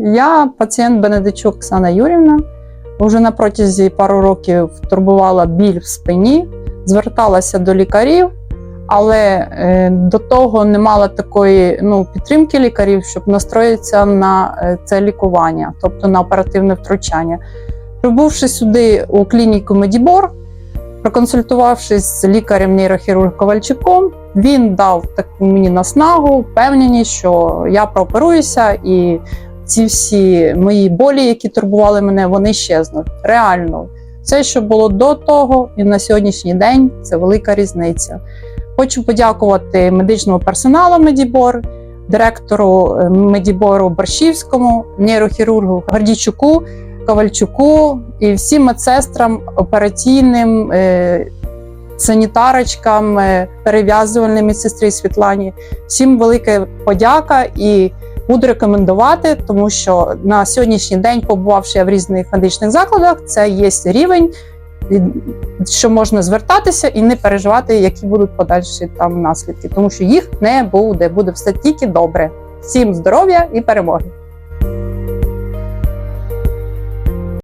Я пацієнт Бенедичук Оксана Юрівна. Вже на протязі пару років турбувала біль в спині, зверталася до лікарів, але е, до того не мала такої ну, підтримки лікарів, щоб настроїтися на е, це лікування, тобто на оперативне втручання. Прибувши сюди у клініку Медібор, проконсультувавшись з лікарем-нейрохірургом Ковальчуком, він дав таку мені наснагу, впевненість, що я прооперуюся і ці всі мої болі, які турбували мене, вони щезнуть. Реально, все, що було до того, і на сьогоднішній день це велика різниця. Хочу подякувати медичному персоналу Медібор, директору е, Медібору Борщівському, нейрохірургу Гордійчуку, Ковальчуку і всім медсестрам, операційним. е, Санітарочкам, е, перев'язувальній медсестрі Світлані, всім велика подяка і буду рекомендувати, тому що на сьогоднішній день, побувавши я в різних медичних закладах, це є рівень, що можна звертатися і не переживати, які будуть подальші там наслідки, тому що їх не буде. Буде все тільки добре. Всім здоров'я і перемоги!